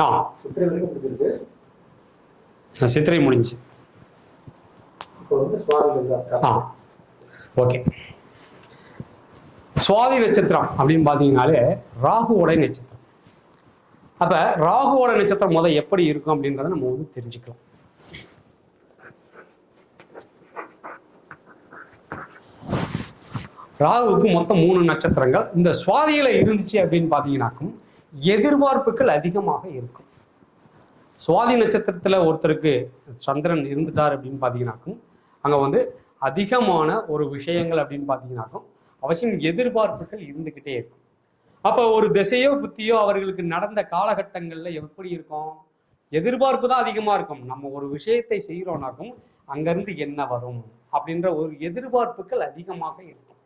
ஆ. சித்திரை சித்திரை முடிஞ்சு. ஆ. ஓகே. சுவாதி நட்சத்திரம் அப்படின்னு பார்த்தீங்கனாலே ராகுவோட நட்சத்திரம். அப்போ ராகுவோட நட்சத்திரம் முதல் எப்படி இருக்கும் அப்படின்றத நம்ம வந்து தெரிஞ்சுக்கலாம். ராகுவுக்கு மொத்தம் மூணு நட்சத்திரங்கள். இந்த சுவாதியில இருந்துச்சு அப்படின்னு பார்த்தீங்கன்னாக்கும் எதிர்பார்ப்புகள் அதிகமாக இருக்கும். சுவாதி நட்சத்திரத்தில் ஒருத்தருக்கு சந்திரன் இருந்துட்டார் அப்படின்னு பார்த்தீங்கன்னாக்கும் அங்கே வந்து அதிகமான ஒரு விஷயங்கள் அப்படின்னு பார்த்தீங்கன்னாக்கும் அவசியம் எதிர்பார்ப்புகள் இருந்துக்கிட்டே இருக்கும். அப்போ ஒரு திசையோ புத்தியோ அவர்களுக்கு நடந்த காலகட்டங்களில் எப்படி இருக்கும்? எதிர்பார்ப்பு தான் அதிகமாக இருக்கும். நம்ம ஒரு விஷயத்தை செய்கிறோம்னாக்கும் அங்கேருந்து என்ன வரும்? அப்படின்ற ஒரு எதிர்பார்ப்புகள் அதிகமாக இருக்கும்.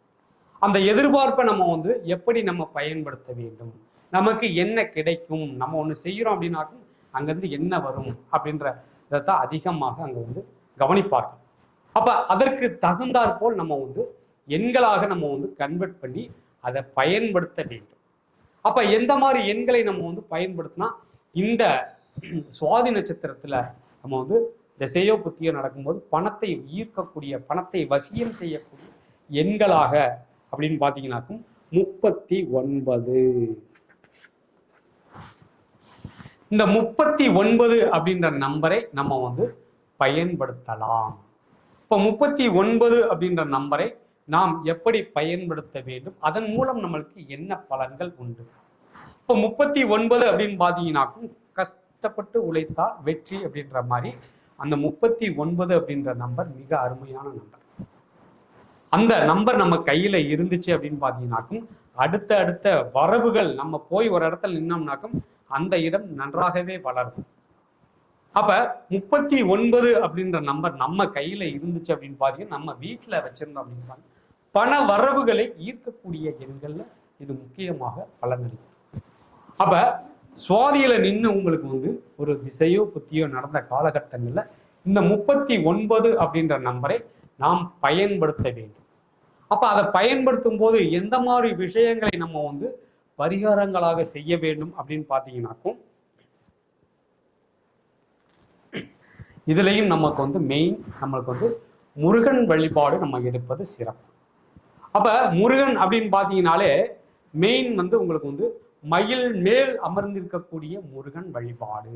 அந்த எதிர்பார்ப்பை நம்ம வந்து எப்படி நம்ம பயன்படுத்த வேண்டும்? நமக்கு என்ன கிடைக்கும்? நம்ம ஒன்று செய்கிறோம் அப்படின்னாக்கும் அங்கேருந்து என்ன வரும்? அப்படின்ற இதைத்தான் அதிகமாக அங்கே வந்து கவனிப்பார்கள். அப்போ அதற்கு தகுந்தாற்போல் நம்ம வந்து எண்களாக நம்ம வந்து கன்வெர்ட் பண்ணி அதை பயன்படுத்த வேண்டும். அப்போ எந்த மாதிரி எண்களை நம்ம வந்து பயன்படுத்தினா இந்த சுவாதி நட்சத்திரத்தில் நம்ம வந்து திசையோ புத்தியோ நடக்கும்போது பணத்தை ஈர்க்கக்கூடிய பணத்தை வசியம் செய்யக்கூடிய எண்களாக அப்படின்னு பார்த்தீங்கன்னாக்கும் முப்பத்தி ஒன்பது. இந்த முப்பத்தி ஒன்பது அப்படின்ற நம்பரை நம்ம வந்து பயன்படுத்தலாம். இப்போ முப்பத்தி ஒன்பது அப்படின்ற நம்பரை நாம் எப்படி பயன்படுத்த வேண்டும்? அதன் மூலம் நம்மளுக்கு என்ன பலன்கள் உண்டு? இப்போ முப்பத்தி ஒன்பது அப்படின்னு பார்த்தீங்கன்னாக்கும் கஷ்டப்பட்டு உழைத்தால் வெற்றி அப்படின்ற மாதிரி அந்த முப்பத்தி ஒன்பது அப்படின்ற நம்பர் மிக அருமையான நம்பர். அந்த நம்பர் நம்ம கையில இருந்துச்சு அப்படின்னு பார்த்தீங்கன்னாக்கும் அடுத்த அடுத்த வரவுகள் நம்ம போய் ஒரு இடத்துல நின்னோம்னாக்கும் அந்த இடம் நன்றாகவே வளரும். அப்ப முப்பத்தி ஒன்பது அப்படின்ற நம்பர் நம்ம கையில இருந்துச்சு அப்படின்னு பார்த்தீங்கன்னா நம்ம வீட்டுல வச்சிருந்தோம் அப்படின்னு பண வரவுகளை ஈர்க்கக்கூடிய எண்கள்ல இது முக்கியமாக பலனளிக்கும் அப்ப சுவாதியில நின்று உங்களுக்கு வந்து ஒரு திசையோ புத்தியோ நடந்த காலகட்டங்கள்ல இந்த முப்பத்தி ஒன்பது அப்படின்ற நம்பரை நாம் பயன்படுத்த வேண்டும். அப்போ அதை பயன்படுத்தும் போது எந்த மாதிரி விஷயங்களை நம்ம வந்து பரிகாரங்களாக செய்ய வேண்டும் அப்படின்னு பார்த்தீங்கன்னாக்கும் இதுலேயும் நமக்கு வந்து மெயின் நம்மளுக்கு வந்து முருகன் வழிபாடு நம்ம எடுப்பது சிறப்பு. அப்போ முருகன் அப்படின்னு பார்த்தீங்கனாலே மெயின் வந்து உங்களுக்கு வந்து மயில் மேல் அமர்ந்திருக்கக்கூடிய முருகன் வழிபாடு.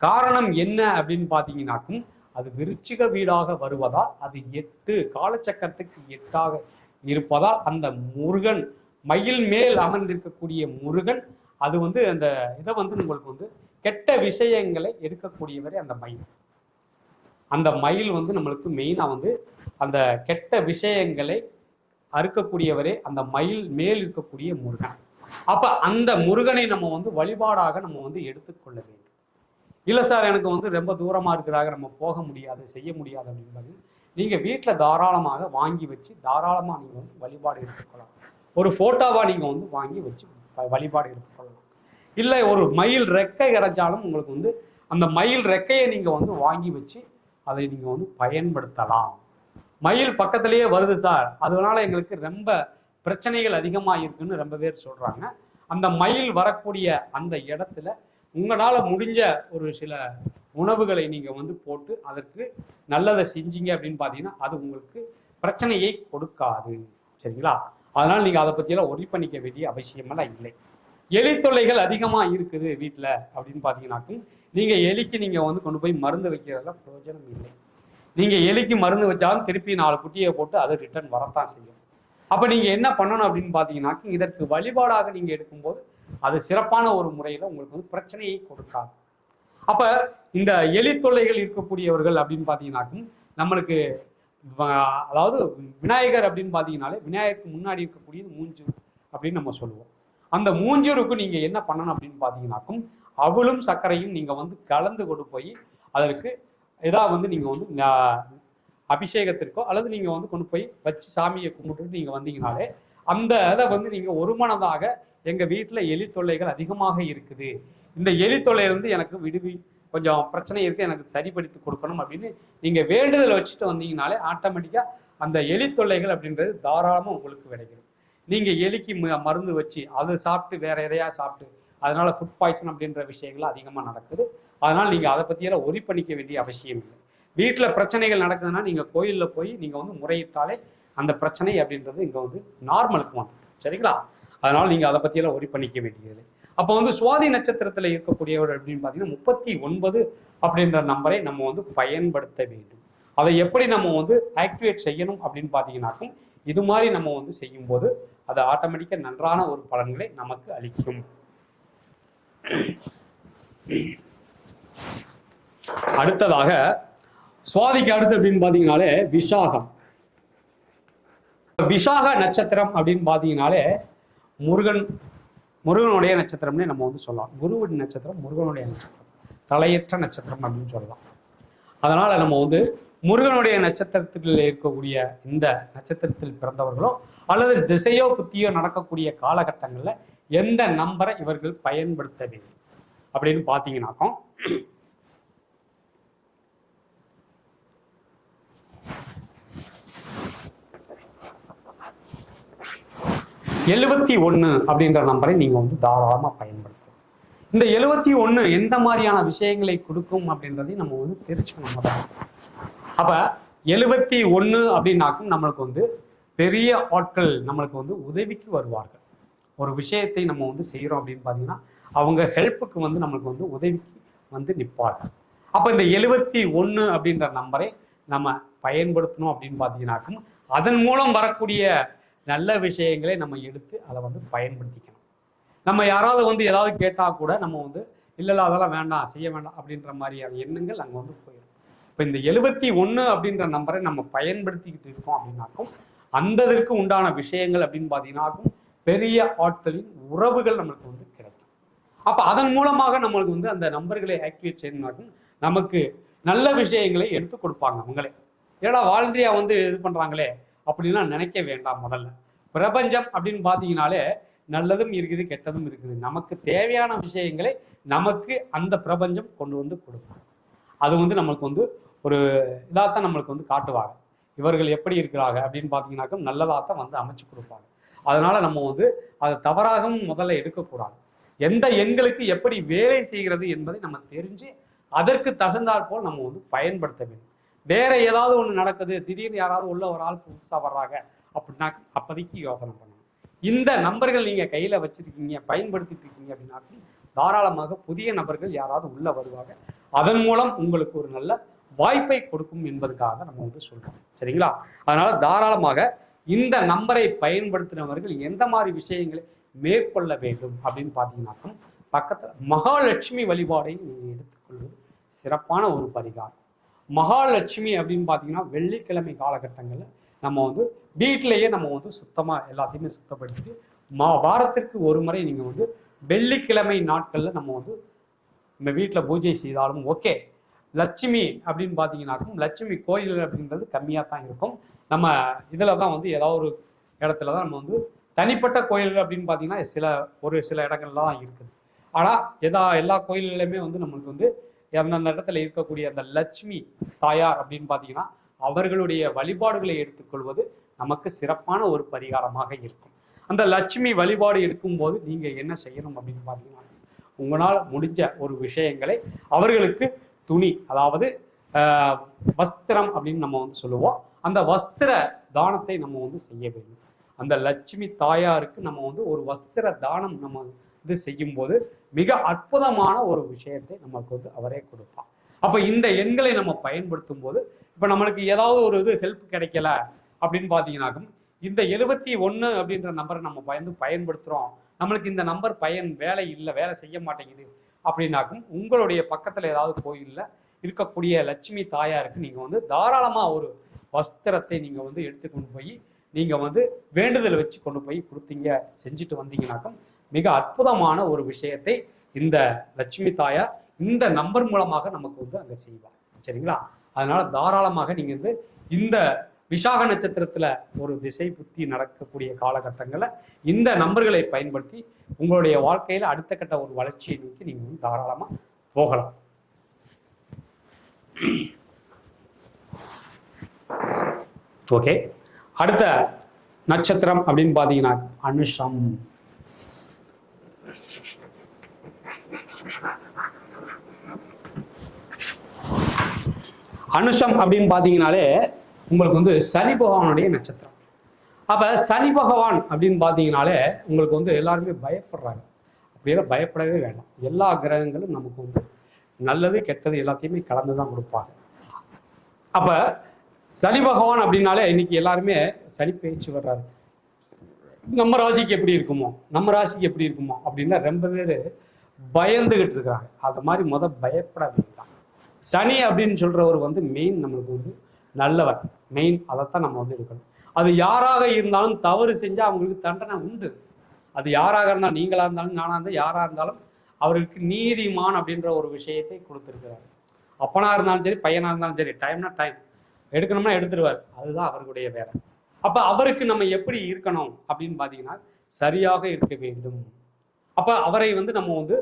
காரணம் என்ன அப்படின்னு பார்த்தீங்கன்னாக்கும் அது விருச்சிக வீடாக வருவதால் அது எட்டு காலச்சக்கரத்துக்கு எட்டாக இருப்பதால் அந்த முருகன் மயில் மேல் அமர்ந்திருக்கக்கூடிய முருகன் அது வந்து அந்த இதை வந்து உங்களுக்கு வந்து கெட்ட விஷயங்களை எடுக்கக்கூடியவரே அந்த மயில். அந்த மயில் வந்து நம்மளுக்கு மெயினாக வந்து அந்த கெட்ட விஷயங்களை அறுக்கக்கூடியவரே அந்த மயில் மேல் இருக்கக்கூடிய முருகன். அப்ப அந்த முருகனை நம்ம வந்து வழிபாடாக நம்ம வந்து எடுத்துக்கொள்ள வேண்டும். இல்லை சார் எனக்கு வந்து ரொம்ப தூரமாக இருக்கிறாங்க நம்ம போக முடியாது செய்ய முடியாது அப்படின்றது நீங்கள் வீட்டில் தாராளமாக வாங்கி வச்சு தாராளமாக நீங்கள் வந்து வழிபாடு எடுத்துக்கொள்ளலாம். ஒரு ஃபோட்டோவாக நீங்கள் வந்து வாங்கி வச்சு வழிபாடு எடுத்துக்கொள்ளலாம். இல்லை ஒரு மயில் ரெக்கை கிடைச்சாலும் உங்களுக்கு வந்து அந்த மயில் ரெக்கையை நீங்கள் வந்து வாங்கி வச்சு அதை நீங்கள் வந்து பயன்படுத்தலாம். மயில் பக்கத்துலேயே வருது சார் அதனால எங்களுக்கு ரொம்ப பிரச்சனைகள் அதிகமாக இருக்குன்னு ரொம்ப பேர் சொல்கிறாங்க அந்த மயில் வரக்கூடிய அந்த இடத்துல உங்களால் முடிஞ்ச ஒரு சில உணவுகளை நீங்கள் வந்து போட்டு அதற்கு நல்லதை செஞ்சீங்க அப்படின்னு பார்த்தீங்கன்னா அது உங்களுக்கு பிரச்சனையை கொடுக்காது. சரிங்களா? அதனால் நீங்கள் அதை பற்றியெல்லாம் ஒரி பண்ணிக்க வேண்டிய அவசியமெல்லாம் இல்லை. எலி தொல்லைகள் அதிகமாக இருக்குது வீட்டில் அப்படின்னு பார்த்தீங்கன்னாக்கும் நீங்கள் எலிக்கு நீங்கள் வந்து கொண்டு போய் மருந்து வைக்கிறதுல பிரயோஜனம் இல்லை. நீங்கள் எலிக்கு மருந்து வச்சாலும் திருப்பி நாலு குட்டியை போட்டு அது ரிட்டர்ன் வரத்தான் செய்யும். அப்போ நீங்கள் என்ன பண்ணணும் அப்படின்னு பார்த்தீங்கன்னாக்கும் இதற்கு வழிபாடாக நீங்கள் எடுக்கும்போது அது சிறப்பான ஒரு முறையில் உங்களுக்கு வந்து பிரச்சனையை கொடுக்காது. அப்போ இந்த எலி தொல்லைகள் இருக்கக்கூடியவர்கள் அப்படின்னு பார்த்தீங்கன்னாக்கும் நம்மளுக்கு அதாவது விநாயகர் அப்படின்னு பார்த்தீங்கனாலே விநாயகருக்கு முன்னாடி இருக்கக்கூடியது மூஞ்சூர் அப்படின்னு நம்ம சொல்லுவோம். அந்த மூஞ்சூருக்கு நீங்கள் என்ன பண்ணணும் அப்படின்னு பார்த்தீங்கன்னாக்கும் அவளும் சர்க்கரையும் நீங்கள் வந்து கலந்து கொண்டு போய் அதற்கு இதாக வந்து நீங்கள் வந்து அபிஷேகத்திற்கோ அல்லது நீங்கள் வந்து கொண்டு போய் வச்சு சாமியை கும்பிட்டுட்டு நீங்கள் வந்தீங்கனாலே அந்த அதை வந்து நீங்க ஒருமனதாக எங்க வீட்டில் எலி தொல்லைகள் அதிகமாக இருக்குது. இந்த எலி தொல்லையிலிருந்து எனக்கு விடுவி கொஞ்சம் பிரச்சனை இருக்கு எனக்கு சரிப்படுத்தி கொடுக்கணும் அப்படின்னு நீங்க வேண்டுதலை வச்சுட்டு வந்தீங்கனாலே ஆட்டோமேட்டிக்காக அந்த எலி தொல்லைகள் அப்படின்றது தாராளமாக உங்களுக்கு கிடைக்கும் நீங்க எலிக்கு ம- மருந்து வச்சு அதை சாப்பிட்டு வேற எதையா சாப்பிட்டு அதனால ஃபுட் பாய்சன் அப்படின்ற விஷயங்கள் அதிகமாக நடக்குது. அதனால நீங்கள் அதை பற்றியெல்லாம் ஒரி பண்ணிக்க வேண்டிய அவசியம் இல்லை. வீட்டில் பிரச்சனைகள் நடக்குதுன்னா நீங்கள் கோயிலில் போய் நீங்கள் வந்து முறையிட்டாலே அந்த பிரச்சனை அப்படின்றது இங்கே வந்து நார்மலுக்கு வந்து சரிங்களா? அதனால் நீங்கள் அதை பற்றியெல்லாம் ஒரி பண்ணிக்க வேண்டியதில்லை. அப்போ வந்து சுவாதி நட்சத்திரத்தில் இருக்கக்கூடியவர் அப்படின்னு பார்த்தீங்கன்னா முப்பத்தி ஒன்பது அப்படின்ற நம்பரை நம்ம வந்து பயன்படுத்த வேண்டும். அதை எப்படி நம்ம வந்து ஆக்டிவேட் செய்யணும் அப்படின்னு பார்த்தீங்கன்னாக்கும் இது மாதிரி நம்ம வந்து செய்யும்போது அது ஆட்டோமேட்டிக்காக நன்றான ஒரு பலன்களை நமக்கு அளிக்கும். அடுத்ததாக சுவாதிக்கு அடுத்து அப்படின்னு பார்த்தீங்கன்னாலே விஷாகம் விஷாக நட்சத்திரம் அப்படின்னு பார்த்தீங்கனாலே முருகன் முருகனுடைய நட்சத்திரம்னே நம்ம வந்து சொல்லலாம். குருவின் நட்சத்திரம் முருகனுடைய நட்சத்திரம். தலையற்ற நட்சத்திரம் அப்படின்னு சொல்லலாம். அதனால் நம்ம வந்து முருகனுடைய நட்சத்திரத்தில் இருக்கக்கூடிய இந்த நட்சத்திரத்தில் பிறந்தவர்களோ அல்லது திசையோ புத்தியோ நடக்கக்கூடிய காலகட்டங்களில் எந்த நம்பரை இவர்கள் பயன்படுத்த வேண்டும் அப்படின்னு பார்த்தீங்கன்னாக்கோ எழுபத்தி ஒன்று அப்படின்ற நம்பரை நீங்கள் வந்து தாராளமாக பயன்படுத்தலாம். இந்த எழுபத்தி ஒன்று எந்த மாதிரியான விஷயங்களை கொடுக்கும் அப்படின்றதையும் நம்ம வந்து தெரிஞ்சுக்கணும் முதல்ல அப்போ எழுபத்தி ஒன்று அப்படின்னாக்கும் நம்மளுக்கு வந்து பெரிய ஆட்கள் நம்மளுக்கு வந்து உதவிக்கு வருவார்கள். ஒரு விஷயத்தை நம்ம வந்து செய்கிறோம் அப்படின்னு பார்த்தீங்கன்னா அவங்க ஹெல்ப்புக்கு வந்து நம்மளுக்கு வந்து உதவிக்கு வந்து நிற்பார்கள் அப்போ இந்த எழுபத்தி ஒன்று அப்படின்ற நம்பரை நம்ம பயன்படுத்தணும் அப்படின்னு பார்த்தீங்கன்னாக்கும் அதன் மூலம் வரக்கூடிய நல்ல விஷயங்களை நம்ம எடுத்து அதை வந்து பயன்படுத்திக்கணும். நம்ம யாராவது வந்து ஏதாவது கேட்டால் கூட நம்ம வந்து இல்லை இல்லை அதெல்லாம் வேண்டாம் செய்ய வேண்டாம் அப்படின்ற மாதிரியான எண்ணங்கள் அங்கே வந்து போயிடும். இப்போ இந்த எழுபத்தி ஒன்று அப்படின்ற நம்பரை நம்ம பயன்படுத்திக்கிட்டு இருக்கோம் அப்படின்னாக்கும் அந்த இதற்கு உண்டான விஷயங்கள் அப்படின்னு பார்த்தீங்கன்னாக்கும் பெரிய ஆட்களின் உறவுகள் நம்மளுக்கு வந்து கிடைக்கும். அப்போ அதன் மூலமாக நம்மளுக்கு வந்து அந்த நம்பர்களை ஆக்டிவேட் செய்யணும்னாக்கும் நமக்கு நல்ல விஷயங்களை எடுத்து கொடுப்பாங்க அவங்களே ஏடா வாலண்டியா வந்து இது பண்ணுறாங்களே அப்படின்லாம் நினைக்க வேண்டாம் முதல்ல. பிரபஞ்சம் அப்படின்னு பார்த்தீங்கனாலே நல்லதும் இருக்குது கெட்டதும் இருக்குது. நமக்கு தேவையான விஷயங்களை நமக்கு அந்த பிரபஞ்சம் கொண்டு வந்து கொடுக்கும். அது வந்து நம்மளுக்கு வந்து ஒரு இதாகத்தான் நம்மளுக்கு வந்து காட்டுவாங்க. இவர்கள் எப்படி இருக்கிறாங்க அப்படின்னு பார்த்தீங்கன்னாக்கா நல்லதாகத்தான் வந்து அமைச்சு கொடுப்பாங்க. அதனால நம்ம வந்து அதை தவறாகவும் முதல்ல எடுக்கக்கூடாது. எந்த எண்களுக்கு எப்படி வேலை செய்கிறது என்பதை நம்ம தெரிஞ்சு அதற்கு தகுந்தாற்போல் நம்ம வந்து பயன்படுத்த வேண்டும். வேற ஏதாவது ஒன்று நடக்குது திடீர்னு யாராவது உள்ள ஒரு ஆள் புதுசாக வர்றாங்க அப்படின்னா அப்போதைக்கு யோசனை பண்ணணும். இந்த நம்பர்கள் நீங்கள் கையில் வச்சுருக்கீங்க பயன்படுத்திட்டு இருக்கீங்க அப்படின்னாக்கி தாராளமாக புதிய நபர்கள் யாராவது உள்ள வருவாங்க. அதன் மூலம் உங்களுக்கு ஒரு நல்ல வாய்ப்பை கொடுக்கும் என்பதுக்காக நம்ம வந்து சொல்கிறோம் சரிங்களா? அதனால் தாராளமாக இந்த நம்பரை பயன்படுத்தினவர்கள் எந்த மாதிரி விஷயங்களை மேற்கொள்ள வேண்டும் அப்படின்னு பார்த்தீங்கன்னாக்கும் பக்கத்தில் மகாலட்சுமி வழிபாடை நீங்கள் எடுத்துக்கொள்வது சிறப்பான ஒரு பரிகாரம். மகாலட்சுமி அப்படின்னு பார்த்தீங்கன்னா வெள்ளிக்கிழமை காலகட்டங்களில் நம்ம வந்து வீட்டிலேயே நம்ம வந்து சுத்தமாக எல்லாத்தையுமே சுத்தப்படுத்திட்டு மா வாரத்திற்கு ஒரு முறை நீங்கள் வந்து வெள்ளிக்கிழமை நாட்களில் நம்ம வந்து நம்ம வீட்டில் பூஜை செய்தாலும் ஓகே. லட்சுமி அப்படின்னு பார்த்தீங்கன்னாக்கும் லட்சுமி கோயில் அப்படின்றது கம்மியாக தான் இருக்கும். நம்ம இதில் தான் வந்து ஏதாவது ஒரு இடத்துல தான் நம்ம வந்து தனிப்பட்ட கோயில்கள் அப்படின்னு பார்த்தீங்கன்னா சில ஒரு சில இடங்கள்ல தான் இருக்குது. ஆனால் எதா எல்லா கோயில்களுமே வந்து நம்மளுக்கு வந்து அந்தந்த இடத்துல இருக்கக்கூடிய அந்த லட்சுமி தாயார் அப்படின்னு பார்த்தீங்கன்னா அவர்களுடைய வழிபாடுகளை எடுத்துக்கொள்வது நமக்கு சிறப்பான ஒரு பரிகாரமாக இருக்கும். அந்த லட்சுமி வழிபாடு எடுக்கும்போது நீங்கள் என்ன செய்யணும் அப்படின்னு பார்த்தீங்கன்னா உங்களால் முடிஞ்ச ஒரு விஷயங்களை அவர்களுக்கு துணி அதாவது ஆஹ், வஸ்திரம் அப்படின்னு நம்ம வந்து சொல்லுவோம். அந்த வஸ்திர தானத்தை நம்ம வந்து செய்ய வேண்டும். அந்த லட்சுமி தாயாருக்கு நம்ம வந்து ஒரு வஸ்திர தானம் நம்ம வந்து செய்யும்போது மிக அற்புதமான ஒரு விஷயத்தை நமக்கு வந்து அவரே கொடுப்பார். அப்போ இந்த எண்களை நம்ம பயன்படுத்தும் போது இப்போ நம்மளுக்கு ஏதாவது ஒரு இது ஹெல்ப் கிடைக்கல அப்படின்னு பார்த்தீங்கன்னாக்கும் இந்த எழுபத்தி ஒன்று அப்படின்ற நம்பரை நம்ம பயந்து பயன்படுத்துகிறோம் நம்மளுக்கு இந்த நம்பர் பயன் வேலை இல்லை வேலை செய்ய மாட்டேங்குது அப்படின்னாக்கும் உங்களுடைய பக்கத்தில் ஏதாவது கோயிலில் இருக்கக்கூடிய லட்சுமி தாயாருக்கு நீங்கள் வந்து தாராளமாக ஒரு வஸ்திரத்தை நீங்கள் வந்து எடுத்துக்கொண்டு போய் நீங்கள் வந்து வேண்டுதல் வச்சு கொண்டு போய் கொடுத்தீங்க செஞ்சுட்டு வந்தீங்கன்னாக்கும் மிக அற்புதமான ஒரு விஷயத்தை இந்த லட்சுமி தாயார் இந்த நம்பர் மூலமாக நமக்கு வந்து அங்கே செய்வார். சரிங்களா? அதனால தாராளமாக நீங்கள் வந்து இந்த விசாக நட்சத்திரத்துல ஒரு திசை புத்தி நடக்கக்கூடிய காலகட்டங்களில் இந்த நம்பர்களை பயன்படுத்தி உங்களுடைய வாழ்க்கையில அடுத்த கட்ட ஒரு வளர்ச்சியை நோக்கி நீங்கள் வந்து தாராளமாக போகலாம். ஓகே அடுத்த நட்சத்திரம் அப்படின்னு பார்த்தீங்கன்னா அனுஷம். அனுஷம் அப்படின்னு பார்த்தீங்கனாலே உங்களுக்கு வந்து சனி பகவானுடைய நட்சத்திரம். அப்ப சனி பகவான் அப்படின்னு பார்த்தீங்கனாலே உங்களுக்கு வந்து எல்லாருமே பயப்படுறாங்க. அப்படியெல்லாம் பயப்படவே வேண்டாம். எல்லா கிரகங்களும் நமக்கு வந்து நல்லது கெட்டது எல்லாத்தையுமே கலந்து தான் கொடுப்பாங்க. அப்போ சனி பகவான் அப்படின்னாலே இன்னைக்கு எல்லாருமே சனி பேச்சு வர்றாரு. நம்ம ராசிக்கு எப்படி இருக்குமோ நம்ம ராசிக்கு எப்படி இருக்குமோ அப்படின்னா ரொம்ப பேர் பயந்துகிட்டு இருக்கிறாங்க. அது மாதிரி முத பயப்பட சனி அப்படின்னு சொல்றவர் வந்து மெயின் நம்மளுக்கு வந்து நல்லவர். மெயின் அதைத்தான் நம்ம வந்து இருக்கணும். அது யாராக இருந்தாலும் தவறு செஞ்சால் அவங்களுக்கு தண்டனை உண்டு. அது யாராக இருந்தாலும் நீங்களாக இருந்தாலும் நானாக இருந்தால் யாராக இருந்தாலும் அவருக்கு நீதிமான் அப்படின்ற ஒரு விஷயத்தை கொடுத்துருக்கிறாரு. அப்பனா இருந்தாலும் சரி பையனாக இருந்தாலும் சரி டைம்னா டைம் எடுக்கணும்னா எடுத்துருவார். அதுதான் அவர்களுடைய வேலை. அப்ப அவருக்கு நம்ம எப்படி இருக்கணும் அப்படின்னு பார்த்தீங்கன்னா சரியாக இருக்க வேண்டும். அப்ப அவரை வந்து நம்ம வந்து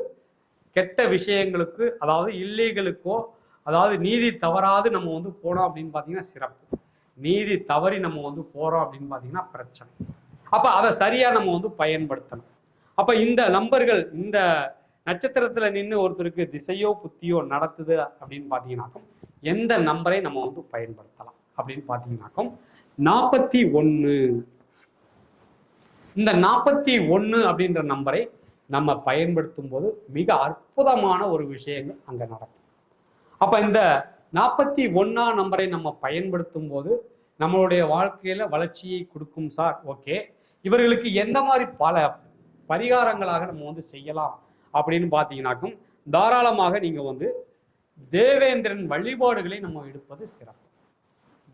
கெட்ட விஷயங்களுக்கு அதாவது இல்லைகளுக்கோ அதாவது நீதி தவறாது நம்ம வந்து போனோம் அப்படின்னு பார்த்தீங்கன்னா சிறப்பு. நீதி தவறி நம்ம வந்து போறோம் அப்படின்னு பார்த்தீங்கன்னா பிரச்சனை. அப்ப அதை சரியா நம்ம வந்து பயன்படுத்தணும். அப்ப இந்த நம்பர்கள் இந்த நட்சத்திரத்துல நின்று ஒருத்தருக்கு திசையோ புத்தியோ நடத்துது அப்படின்னு பார்த்தீங்கன்னாக்கும் எந்த நம்பரை நம்ம வந்து பயன்படுத்தலாம் அப்படின்னு பார்த்தீங்கன்னாக்கும் நாற்பத்தி ஒன்று இந்த நாற்பத்தி ஒன்று அப்படின்ற நம்பரை நம்ம பயன்படுத்தும் போது மிக அற்புதமான ஒரு விஷயங்கள் அங்கே நடக்கும். அப்போ இந்த நாற்பத்தி ஒன்றா நம்பரை நம்ம பயன்படுத்தும் போது நம்மளுடைய வாழ்க்கையில் வளர்ச்சியை கொடுக்கும் சார் ஓகே. இவர்களுக்கு எந்த மாதிரி பல பரிகாரங்களாக நம்ம வந்து செய்யலாம் அப்படின்னு பார்த்தீங்கன்னாக்கும் தாராளமாக நீங்கள் வந்து தேவேந்திரன் வழிபாடுகளை நம்ம எடுப்பது சிறப்பு.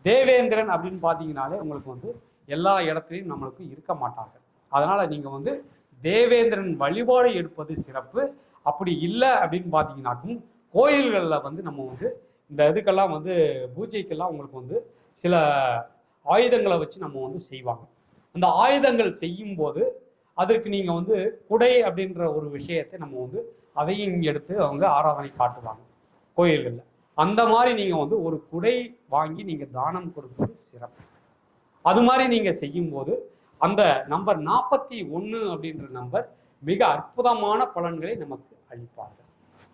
தேவேந்திரன் அப்படின்னு பார்த்தீங்கனாலே உங்களுக்கு வந்து எல்லா இடத்துலையும் நம்மளுக்கு இருக்க மாட்டார்கள். அதனால் நீங்கள் வந்து தேவேந்திரன் வழிபாடு எடுப்பது சிறப்பு. அப்படி இல்லை அப்படின்னு பார்த்தீங்கன்னாக்கும் கோயில்களில் வந்து நம்ம வந்து இந்த இதுக்கெல்லாம் வந்து பூஜைக்கெல்லாம் உங்களுக்கு வந்து சில ஆயுதங்களை வச்சு நம்ம வந்து செய்வாங்க. அந்த ஆயுதங்கள் செய்யும்போது அதற்கு நீங்கள் வந்து குடை அப்படின்ற ஒரு விஷயத்தை நம்ம வந்து அதையும் எடுத்து அவங்க ஆராதனை காட்டுவாங்க. கோயில்களில். அந்த மாதிரி நீங்கள் வந்து ஒரு குடை வாங்கி நீங்கள் தானம் கொடுப்பது சிறப்பு. அது மாதிரி நீங்கள் செய்யும்போது அந்த நம்பர் நாற்பத்தி ஒன்று அப்படின்ற நம்பர் மிக அற்புதமான பலன்களை நமக்கு அளிப்பார்கள்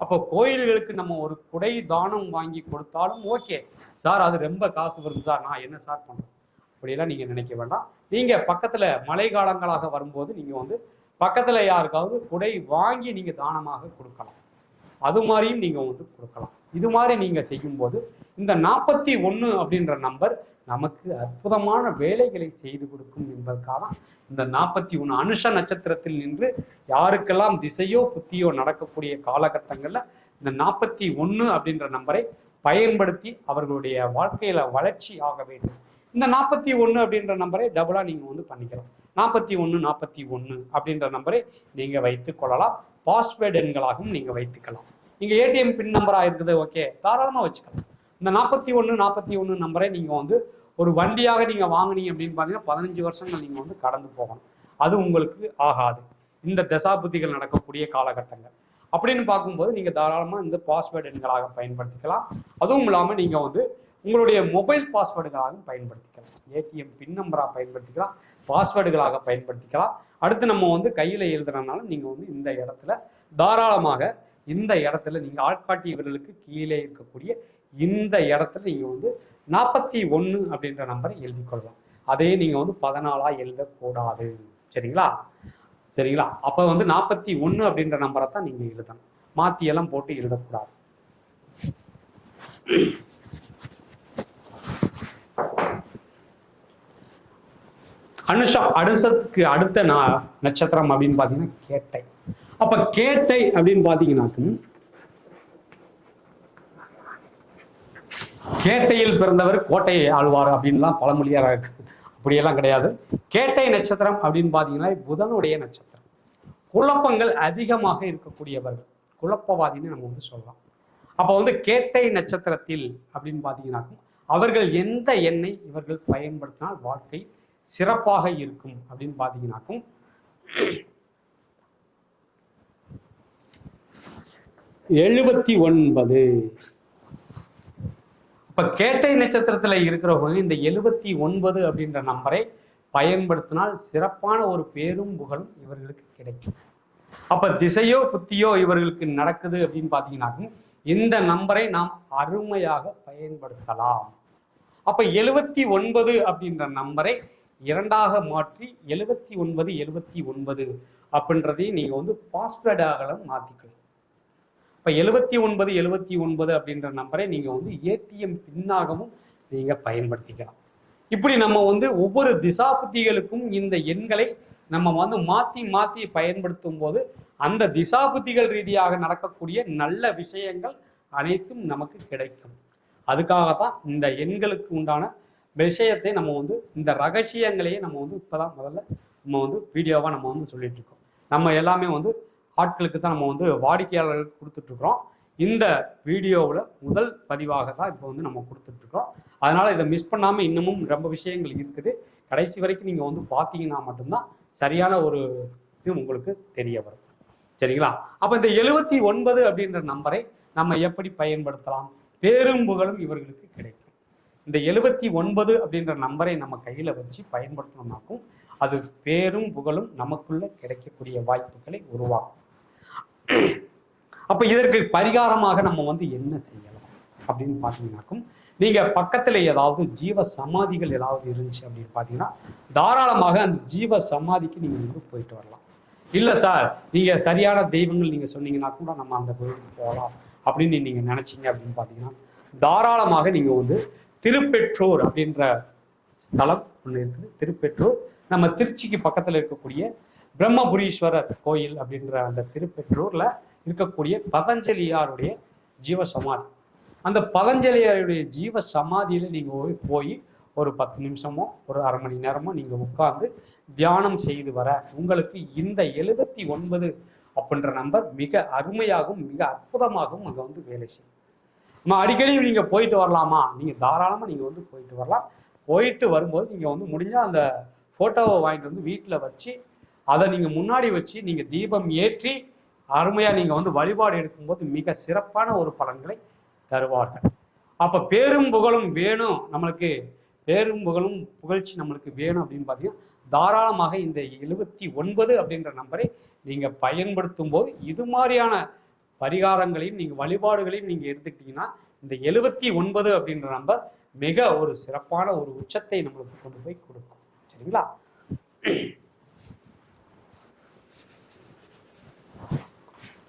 அப்போ கோயில்களுக்கு நம்ம ஒரு குடை தானம் வாங்கி கொடுத்தாலும் ஓகே. சார் அது ரொம்ப காசு வரும் சார். நான் என்ன சார் பண்ணுறேன் அப்படியெல்லாம் நீங்கள் நினைக்க வேண்டாம். நீங்கள் பக்கத்தில் மழை காலங்களாக வரும்போது நீங்கள் வந்து பக்கத்தில் யாருக்காவது குடை வாங்கி நீங்கள் தானமாக கொடுக்கலாம். அது மாதிரியும் நீங்கள் வந்து கொடுக்கலாம். இது மாதிரி நீங்கள் செய்யும்போது இந்த நாற்பத்தி ஒன்று அப்படின்ற நம்பர் நமக்கு அற்புதமான வேலைகளை செய்து கொடுக்கும் என்பதற்காக இந்த நாற்பத்தி ஒன்று அனுஷ நட்சத்திரத்தில் நின்று யாருக்கெல்லாம் திசையோ புத்தியோ நடக்கக்கூடிய காலகட்டங்களில் இந்த நாற்பத்தி ஒன்று அப்படின்ற நம்பரை பயன்படுத்தி அவர்களுடைய வாழ்க்கையில வளர்ச்சி ஆக வேண்டும். இந்த நாற்பத்தி ஒன்று அப்படின்ற நம்பரை டபுளா நீங்க வந்து பண்ணிக்கலாம். நாற்பத்தி ஒன்று நாற்பத்தி ஒன்று அப்படின்ற நம்பரை நீங்க வைத்து கொள்ளலாம். பாஸ்வேர்டு எண்களாகவும் நீங்க வைத்துக்கலாம். நீங்க ஏடிஎம் பின் நம்பராக இருக்குது ஓகே தாராளமா வச்சுக்கலாம். இந்த நாற்பத்தி ஒன்று நாற்பத்தி ஒன்று நம்பரை நீங்க வந்து ஒரு வண்டியாக நீங்க வாங்குனீங்க அப்படின்னு பார்த்தீங்கன்னா பதினஞ்சு வருஷங்கள் நீங்க வந்து கடந்து போகணும். அது உங்களுக்கு ஆகாது. இந்த தசாபுத்திகள் நடக்கக்கூடிய காலகட்டங்கள். அப்படின்னு பார்க்கும்போது நீங்க தாராளமா இந்த பாஸ்வேர்டு எண்களாக பயன்படுத்திக்கலாம். அதுவும் இல்லாமல் நீங்க வந்து உங்களுடைய மொபைல் பாஸ்வேர்டுகளாகவும் பயன்படுத்திக்கலாம். ஏடிஎம் பின் நம்பராக பயன்படுத்திக்கலாம். பாஸ்வேர்டுகளாக பயன்படுத்திக்கலாம். அடுத்து நம்ம வந்து கையில் எழுதுறதுனால நீங்கள் வந்து இந்த இடத்துல தாராளமாக இந்த இடத்துல நீங்கள் ஆட்காட்டி விரலுக்கு கீழே இருக்கக்கூடிய இந்த இடத்துல நீங்கள் வந்து நாற்பத்தி ஒன்று அப்படின்ற நம்பரை எழுதி கொள்ளலாம். அதே நீங்கள் வந்து பதினாலாக எழுதக்கூடாது. சரிங்களா? சரிங்களா? அப்போ வந்து நாற்பத்தி ஒன்று அப்படின்ற நம்பரை தான் நீங்கள் எழுதணும். மாற்றியெல்லாம் போட்டு எழுதக்கூடாது. அனுஷம் அடுசத்துக்கு அடுத்த நா- நட்சத்திரம் அப்படின்னு பார்த்தீங்கன்னா கேட்டை. அப்ப கேட்டை அப்படின்னு பார்த்தீங்கன்னாக்கும் கேட்டையில் பிறந்தவர் கோட்டையை ஆழ்வார் அப்படின்லாம் பழமொழியாக இருக்கு. அப்படியெல்லாம் கிடையாது. கேட்டை நட்சத்திரம் அப்படின்னு பார்த்தீங்கன்னா புதனுடைய நட்சத்திரம். குழப்பங்கள் அதிகமாக இருக்கக்கூடியவர்கள். குழப்பவாதின்னு நம்ம வந்து சொல்லலாம். அப்போ வந்து கேட்டை நட்சத்திரத்தில் அப்படின்னு பார்த்தீங்கன்னாக்கும் அவர்கள் எந்த எண்ணை இவர்கள் பயன்படுத்தினால் வாழ்க்கை சிறப்பாக இருக்கும் அப்படின்னு பார்த்தீங்கன்னாக்கும் எழுபத்தி ஒன்பது. இப்ப கேட்டை நட்சத்திரத்துல இருக்கிறவங்க இந்த எழுபத்தி ஒன்பது அப்படின்ற நம்பரை பயன்படுத்தினால் சிறப்பான ஒரு பேரும் புகழும் இவர்களுக்கு கிடைக்கும். அப்ப திசையோ புத்தியோ இவர்களுக்கு நடக்குது அப்படின்னு பார்த்தீங்கன்னாக்கும் இந்த நம்பரை நாம் அருமையாக பயன்படுத்தலாம். அப்ப எழுபத்தி ஒன்பது அப்படின்ற நம்பரை இரண்டாக மாற்றி எழுபத்தி ஒன்பது எழுபத்தி ஒன்பது அப்படின்றதையும் நீங்கள் வந்து பாஸ்வேர்டாக மாற்றிக்கலாம் இப்போ எழுபத்தி ஒன்பது எழுபத்தி ஒன்பது அப்படின்ற நம்பரை நீங்கள் வந்து ஏடிஎம் பின்னாகவும் நீங்கள் பயன்படுத்திக்கலாம். இப்படி நம்ம வந்து ஒவ்வொரு திசாபுத்திகளுக்கும் இந்த எண்களை நம்ம வந்து மாற்றி மாற்றி பயன்படுத்தும் போது அந்த திசாபுத்திகள் ரீதியாக நடக்கக்கூடிய நல்ல விஷயங்கள் அனைத்தும் நமக்கு கிடைக்கும். அதுக்காக தான் இந்த எண்களுக்கு உண்டான விஷயத்தை நம்ம வந்து இந்த ரகசியங்களையே நம்ம வந்து இப்போதான் முதல்ல நம்ம வந்து வீடியோவாக நம்ம வந்து சொல்லிட்டு இருக்கோம். நம்ம எல்லாமே வந்து ஆட்களுக்கு தான் நம்ம வந்து வாடிக்கையாளர்களுக்கு கொடுத்துட்ருக்குறோம் இந்த வீடியோவில் முதல் பதிவாக தான் இப்போ வந்து நம்ம கொடுத்துட்ருக்குறோம் அதனால் இதை மிஸ் பண்ணாமல் இன்னமும் ரொம்ப விஷயங்கள் இருக்குது. கடைசி வரைக்கும் நீங்கள் வந்து பார்த்தீங்கன்னா மட்டும்தான் சரியான ஒரு இது உங்களுக்கு தெரிய வரும். சரிங்களா? அப்போ இந்த எழுபத்தி ஒன்பது அப்படின்ற நம்பரை நம்ம எப்படி பயன்படுத்தலாம்? பேரும்புகளும் இவர்களுக்கு கிடைக்கும். இந்த எழுபத்தி ஒன்பது அப்படின்ற நம்பரை நம்ம கையில் வச்சு பயன்படுத்தணும்னாக்கும் அது பேரும் புகழும் நமக்குள்ள கிடைக்கக்கூடிய வாய்ப்புகளை உருவாக்கும். அப்போ இதற்கு பரிகாரமாக நம்ம வந்து என்ன செய்யலாம் அப்படின்னு பார்த்தீங்கன்னாக்கும் நீங்க பக்கத்துல ஏதாவது ஜீவ சமாதிகள் ஏதாவது இருந்துச்சு அப்படின்னு பார்த்தீங்கன்னா தாராளமாக அந்த ஜீவ சமாதிக்கு நீங்க வந்து போயிட்டு வரலாம். இல்ல சார் நீங்க சரியான தெய்வங்கள் நீங்க சொன்னீங்கன்னா கூட நம்ம அந்த கோயிலுக்கு போகலாம் அப்படின்னு நீங்க நினைச்சீங்க அப்படின்னு பார்த்தீங்கன்னா தாராளமாக நீங்க வந்து திருப்பெற்றூர் அப்படின்ற ஸ்தலம் ஒன்று இருக்குது. திருப்பெற்றூர். நம்ம திருச்சிக்கு பக்கத்தில் இருக்கக்கூடிய பிரம்மபுரீஸ்வரர் கோயில் அப்படின்ற அந்த திருப்பெற்றூரில் இருக்கக்கூடிய பதஞ்சலியாருடைய ஜீவ சமாதி அந்த பதஞ்சலியாருடைய ஜீவ சமாதியில் நீங்கள் போய் போய் ஒரு பத்து நிமிஷமோ ஒரு அரை மணி நேரமோ நீங்கள் உட்கார்ந்து தியானம் செய்து வர உங்களுக்கு இந்த எழுபத்தி ஒன்பது அப்படின்ற நம்பர் மிக அருமையாகவும் மிக அற்புதமாகவும் அங்கே வந்து வேலை செய்யும். நம்ம அடிக்கடி நீங்க போயிட்டு வரலாமா? நீங்க தாராளமா நீங்க வந்து போயிட்டு வரலாம். போயிட்டு வரும்போது நீங்க வந்து முடிஞ்சா அந்த போட்டோவை வாங்கிட்டு வந்து வீட்டில் வச்சு அதை நீங்க முன்னாடி வச்சு நீங்க தீபம் ஏற்றி அருமையா நீங்க வந்து வழிபாடு எடுக்கும்போது மிக சிறப்பான ஒரு பலன்களை தருவார்கள். அப்ப பேரும் புகழும் வேணும் நம்மளுக்கு. பேரும் புகழும் புகழ்ச்சி நம்மளுக்கு வேணும் அப்படின்னு பார்த்தீங்கன்னா தாராளமாக இந்த எழுபத்தி ஒன்பது அப்படின்ற நம்பரை நீங்க பயன்படுத்தும் போது இது மாதிரியான பரிகாரங்களையும் நீங்க வழிபாடுகளையும் நீங்க எடுத்துக்கிட்டீங்கன்னா இந்த எழுபத்தி ஒன்பது அப்படின்ற நம்பர் மிக ஒரு சிறப்பான ஒரு உச்சத்தை நம்மளுக்கு கொண்டு போய் கொடுக்கும். சரிங்களா?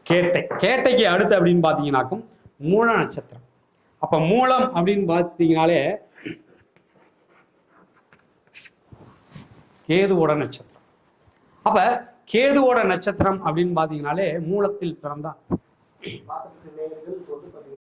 கேட்டை. கேட்டைக்கு அடுத்து அப்படின்னு பார்த்தீங்கன்னாக்கும் மூல நட்சத்திரம். அப்ப மூலம் அப்படின்னு பார்த்தீங்கனாலே கேதுவோட நட்சத்திரம். அப்ப கேதுவோட நட்சத்திரம் அப்படின்னு பார்த்தீங்கனாலே மூலத்தில் பிறந்தா பார்த்துட்டு நேயர்கள் வந்து